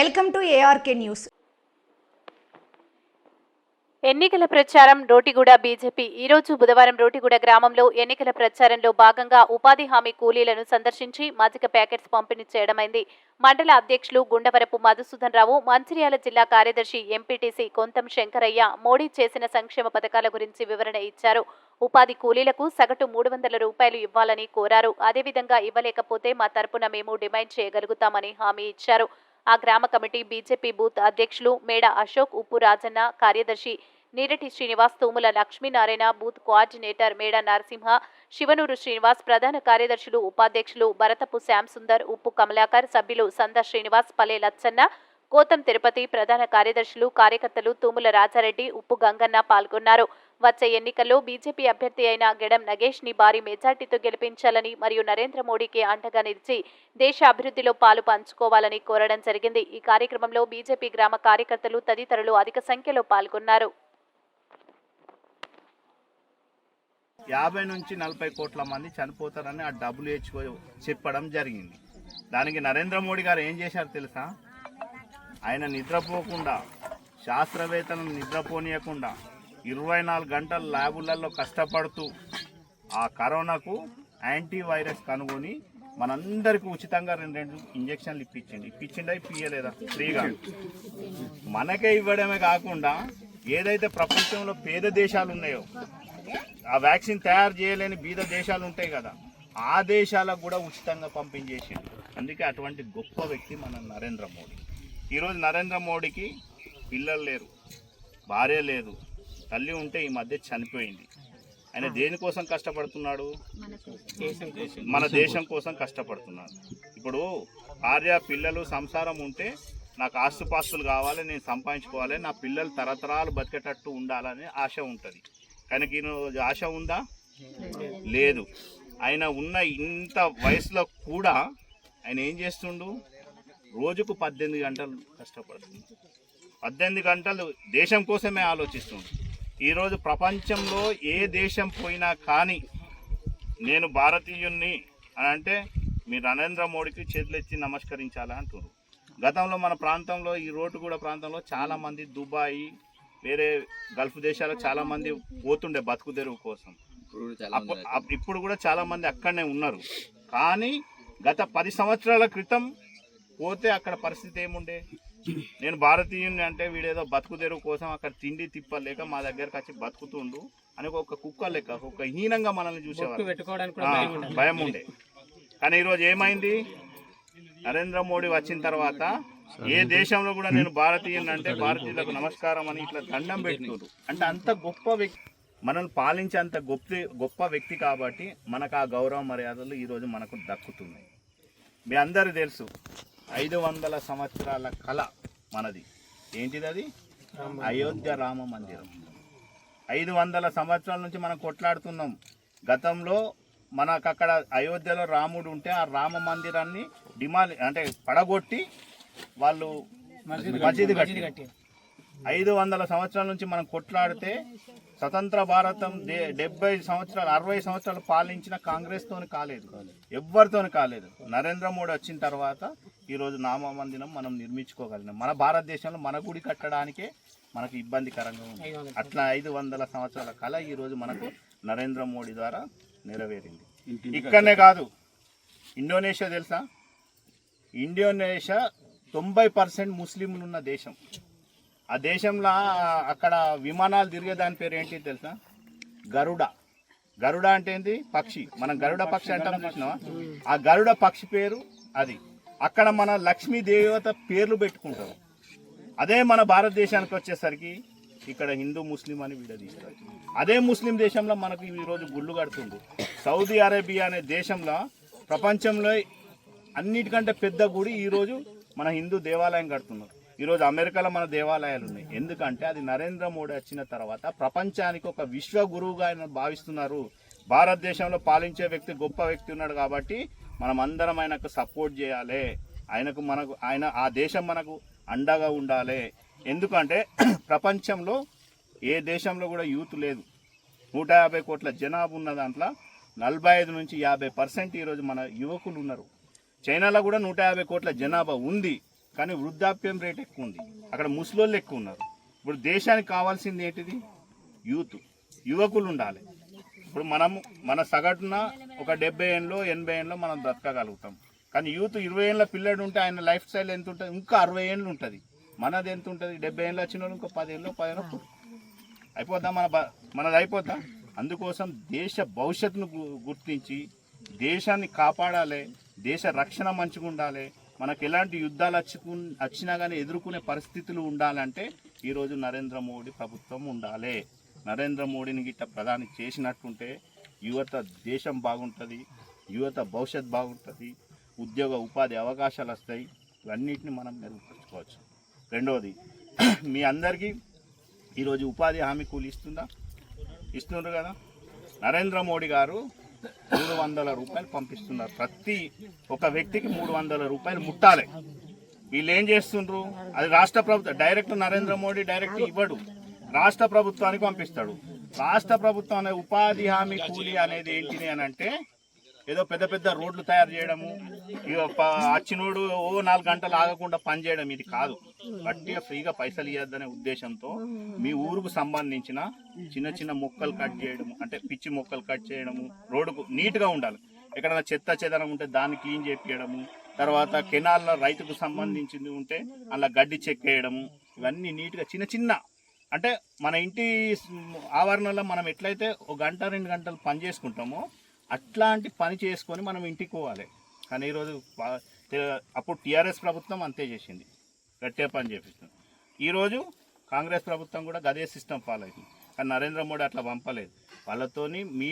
Welcome to ARK news ఎన్నికల ప్రచారం రోటిగూడ BJP. ఈ రోజు బుధవారం రోటిగూడ గ్రామంలో ఎన్నికల ప్రచారంలో భాగంగా ఉపాధి హామీ కూలీలను సందర్శించి మజ్జిగ ప్యాకెట్స్ పంపిణీ చేయడమైంది. మండల అధ్యక్షులు గుండవరపు మధుసూదన్ రావు మంచిర్యాల జిల్లా కార్యదర్శి ఎంపీటీసీ కొంతం శంకరయ్య మోడీ చేసిన సంక్షేమ పథకాల గురించి వివరణ ఇచ్చారు. ఉపాధి కూలీలకు సగటు మూడు వందల రూపాయలు ఇవ్వాలని కోరారు. అదేవిధంగా ఇవ్వలేకపోతే మా తరపున మేము డిమాండ్ చేయగలుగుతామని హామీ ఇచ్చారు. ఆ గ్రామ కమిటీ బీజేపీ బూత్ అధ్యక్షులు మేడ అశోక్ ఉప్పు రాజన్న కార్యదర్శి నీరటి శ్రీనివాస్ తూముల లక్ష్మీనారాయణ బూత్ కోఆర్డినేటర్ మేడ నరసింహ శివనూరు శ్రీనివాస్ ప్రధాన కార్యదర్శులు ఉపాధ్యక్షులు భరతపు శ్యామ్ సుందర్ ఉప్పు కమలాకర్ సభ్యులు సంద శ్రీనివాస్ పలే లచ్చన్న కోతం తిరుపతి ప్రధాన కార్యదర్శులు కార్యకర్తలు తూముల రాజారెడ్డి ఉప్పు గంగన్న పాల్గొన్నారు. వచ్చే ఎన్నికల్లో బీజేపీ అభ్యర్థి అయిన గెడం నగేష్ని భారీ మెజార్టీతో గెలిపించాలని మరియు నరేంద్ర మోడీకి అండగా నిలిచి దేశ అభివృద్ధిలో పాలు పంచుకోవాలని కోరడం జరిగింది. ఈ కార్యక్రమంలో బీజేపీ గ్రామ కార్యకర్తలు తదితరులు అధిక సంఖ్యలో పాల్గొన్నారు. యాభై నుంచి నలభై కోట్ల మంది చనిపోతారని ఆ డబ్ల్యూహెచ్ఓ చెప్పడం జరిగింది. దానికి నరేంద్ర మోడీ గారు ఏం చేశారు తెలుసా? ఆయన నిద్రపోకుండా శాస్త్రవేత్తలను నిద్రపోనీయకుండా ఇరవై నాలుగు గంటల ల్యాబులలో కష్టపడుతూ ఆ కరోనాకు యాంటీవైరస్ కనుగొని మనందరికీ ఉచితంగా రెండు రెండు ఇంజక్షన్లు ఇప్పించండి. ఇప్పించిండా ఇప్పించలేదా ఫ్రీగా. మనకే ఇవ్వడమే కాకుండా ఏదైతే ప్రపంచంలో పేద దేశాలు ఉన్నాయో ఆ వ్యాక్సిన్ తయారు చేయలేని బీద దేశాలు ఉంటాయి కదా ఆ దేశాలకు కూడా ఉచితంగా పంపించేసిండు. అందుకే అటువంటి గొప్ప వ్యక్తి మన నరేంద్ర మోడీ. ఈరోజు నరేంద్ర మోడీకి పిల్లలు లేరు భార్య లేదు తల్లి ఉంటే ఈ మధ్య చనిపోయింది. ఆయన దేనికోసం కష్టపడుతున్నాడు? మన దేశం కోసం కష్టపడుతున్నాడు. ఇప్పుడు భార్య పిల్లలు సంసారం ఉంటే నాకు ఆస్తుపాస్తులు కావాలి నేను సంపాదించుకోవాలి నా పిల్లలు తరతరాలు బతికేటట్టు ఉండాలని ఆశ ఉంటుంది. కానీ ఈరోజు ఆశ ఉందా? లేదు. ఆయన ఉన్న ఇంత వయసులో కూడా ఆయన ఏం చేస్తుండు? రోజుకు పద్దెనిమిది గంటలు కష్టపడుతుంది. పద్దెనిమిది గంటలు దేశం కోసమే ఆలోచిస్తుండు ఈరోజు ప్రపంచంలో ఏ దేశం పోయినా కానీ నేను భారతీయుణ్ణి అని అంటే మీరు నరేంద్ర మోడీకి చేతులెత్తి నమస్కరించాలా అంటున్నారు. గతంలో మన ప్రాంతంలో ఈ రోడ్డుగూడ ప్రాంతంలో చాలామంది దుబాయ్ వేరే గల్ఫ్ దేశాలకు చాలా మంది పోతుండే బతుకు తెరువు కోసం. ఇప్పుడు కూడా చాలా మంది అక్కడనే ఉన్నారు. కానీ గత పది సంవత్సరాల క్రితం పోతే అక్కడ పరిస్థితి ఏముండే? నేను భారతీయుని అంటే వీడేదో బతుకు తెరువు కోసం అక్కడ తిండి తిప్పలేక మా దగ్గరకు వచ్చి బతుకుతుండు అని ఒక కుక్క లెక్క ఒక హీనంగా మనల్ని చూసేవారు భయం ఉండే. కానీ ఈరోజు ఏమైంది? నరేంద్ర మోడీ వచ్చిన తర్వాత ఏ దేశంలో కూడా నేను భారతీయుని అంటే భారతీయులకు నమస్కారం అని ఇట్లా దండం పెట్టుకోరు అంటే అంత గొప్ప వ్యక్తి మనల్ని పాలించే అంత గొప్ప గొప్ప వ్యక్తి కాబట్టి మనకు ఆ గౌరవ మర్యాదలు ఈరోజు మనకు దక్కుతున్నాయి. మీ అందరూ తెలుసు ఐదు వందల సంవత్సరాల కళ మనది. ఏంటిది అది? అయోధ్య రామ మందిరం. ఐదు వందల సంవత్సరాల నుంచి మనం కొట్లాడుతున్నాం. గతంలో మనకు అక్కడ అయోధ్యలో రాముడు ఉంటే ఆ రామ మందిరాన్ని డిమాలి అంటే పడగొట్టి వాళ్ళు మసీదు కట్టి ఐదు వందల సంవత్సరాల నుంచి మనం కొట్లాడితే స్వతంత్ర భారతం డెబ్బై సంవత్సరాలు అరవై సంవత్సరాలు పాలించిన కాంగ్రెస్ తోని కాలేదు. ఎవ్వరితోని కాలేదు. నరేంద్ర మోడీ వచ్చిన తర్వాత ఈరోజు నామ మందిరం మనం నిర్మించుకోగలిగినాం. మన భారతదేశంలో మన గుడి కట్టడానికే మనకు ఇబ్బందికరంగా ఉంది. అట్లా ఐదు వందల సంవత్సరాల కళ ఈరోజు మనకు నరేంద్ర మోడీ ద్వారా నెరవేరింది. ఇక్కడనే కాదు ఇండోనేషియా తెలుసా? ఇండోనేషియా తొంభై పర్సెంట్ ముస్లింలు ఉన్న దేశం. ఆ దేశంలో అక్కడ విమానాలు తిరిగే దాని పేరు ఏంటి తెలుసా? గరుడ. గరుడ అంటే ఏంటి పక్షి. మనం గరుడ పక్షి అంటాం చూసినావా? ఆ గరుడ పక్షి పేరు అది. అక్కడ మన లక్ష్మీ దేవత పేర్లు పెట్టుకుంటారు. అదే మన భారతదేశానికి వచ్చేసరికి ఇక్కడ హిందూ ముస్లిం అని విడదీస్తారు అదే ముస్లిం దేశంలో మనకు ఈరోజు గుళ్ళు కడుతుంది. సౌదీ అరేబియా అనే దేశంలో ప్రపంచంలో అన్నిటికంటే పెద్ద గుడి ఈరోజు మన హిందూ దేవాలయం కడుతున్నారు. ఈరోజు అమెరికాలో మన దేవాలయాలు ఉన్నాయి. ఎందుకంటే అది నరేంద్ర మోడీ వచ్చిన తర్వాత ప్రపంచానికి ఒక విశ్వ గురువుగా ఆయన భావిస్తున్నారు. భారతదేశంలో పాలించే వ్యక్తి గొప్ప వ్యక్తి ఉన్నాడు కాబట్టి మనం అందరం ఆయనకు సపోర్ట్ చేయాలి. ఆయనకు మనకు ఆయన ఆ దేశం మనకు అండగా ఉండాలి. ఎందుకంటే ప్రపంచంలో ఏ దేశంలో కూడా యూత్ లేదు. నూట యాభై కోట్ల జనాభా ఉన్న దాంట్లో నలభై ఐదు నుంచి యాభై పర్సెంట్ ఈరోజు మన యువకులు ఉన్నారు. చైనాలో కూడా నూట యాభై కోట్ల జనాభా ఉంది కానీ వృద్ధాప్యం రేట్ ఎక్కువ ఉంది. అక్కడ ముసలోళ్ళు ఎక్కువ ఉన్నారు. ఇప్పుడు దేశానికి కావాల్సింది ఏంటిది? యూత్. యువకులు ఉండాలి. ఇప్పుడు మనము మన సగటున ఒక డెబ్బై ఏళ్ళు ఎనభై ఏళ్ళు మనం బ్రతకగలుగుతాం. కానీ యూత్ ఇరవై ఏళ్ళ పిల్లడు ఉంటే ఆయన లైఫ్ స్టైల్ ఎంత ఉంటుంది ఇంకా అరవై ఏళ్ళు ఉంటుంది. మనది ఎంత ఉంటుంది డెబ్బై ఏళ్ళు వచ్చిన వాళ్ళు ఇంకో పది ఏళ్ళు పదిహేను అయిపోద్దా మన మనది అయిపోద్దా? అందుకోసం దేశ భవిష్యత్తును గు- గుర్తించి దేశాన్ని కాపాడాలి దేశ రక్షణ మంచిగా ఉండాలి మనకు ఎలాంటి యుద్ధాలు వచ్చుకు వచ్చినా కానీ ఎదుర్కొనే పరిస్థితులు ఉండాలంటే ఈరోజు నరేంద్ర మోడీ ప్రభుత్వం ఉండాలి. నరేంద్ర మోడీని గిట్ట ప్రధాని చేసినట్టుంటే యువత దేశం బాగుంటుంది యువత భవిష్యత్ బాగుంటుంది ఉద్యోగ ఉపాధి అవకాశాలు వస్తాయి ఇవన్నిటిని మనం మెరుగుపరచుకోవచ్చు. రెండవది మీ అందరికీ ఈరోజు ఉపాధి హామీ కూలి ఇస్తుందా? ఇస్తున్నారు కదా? నరేంద్ర మోడీ గారు మూడు వందల రూపాయలు పంపిస్తున్నారు. ప్రతి ఒక వ్యక్తికి మూడు వందల రూపాయలు ముట్టాలి. వీళ్ళు ఏం చేస్తుండ్రు? అది రాష్ట్ర ప్రభుత్వం డైరెక్ట్ నరేంద్ర మోడీ డైరెక్ట్ ఇవ్వడు. రాష్ట్ర ప్రభుత్వానికి పంపిస్తాడు. రాష్ట్ర ప్రభుత్వం అనే ఉపాధి హామీ కూలీ అనేది ఏంటిది అని అంటే ఏదో పెద్ద పెద్ద రోడ్లు తయారు చేయడము అచ్చినోడు ఓ నాలుగు గంటలు ఆగకుండా పని చేయడం ఇది కాదు. గట్టిగా ఫ్రీగా పైసలు ఇవ్వద్దనే ఉద్దేశంతో మీ ఊరుకు సంబంధించిన చిన్న చిన్న మొక్కలు కట్ చేయడము అంటే పిచ్చి మొక్కలు కట్ చేయడము రోడ్డుకు నీట్గా ఉండాలి. ఎక్కడైనా చెత్త చెదనం ఉంటే దాన్ని క్లీన్ చేపించడము తర్వాత కెనాల్లో రైతుకు సంబంధించింది ఉంటే అలా గడ్డి చెక్కేయడము ఇవన్నీ నీట్గా చిన్న చిన్న అంటే మన ఇంటి ఆవరణలో మనం ఎట్లయితే ఒక గంట రెండు గంటలు పని చేసుకుంటామో అట్లాంటి పని చేసుకొని మనం ఇంటికి పోవాలి. కానీ ఈరోజు అప్పుడు టీఆర్ఎస్ ప్రభుత్వం అంతే చేసింది. గట్టిగా పని చేపిస్తుంది. ఈరోజు కాంగ్రెస్ ప్రభుత్వం కూడా గదే సిస్టమ్ ఫాలో అవుతుంది కానీ నరేంద్ర మోడీ అట్లా పంపలేదు. వాళ్ళతోని మీ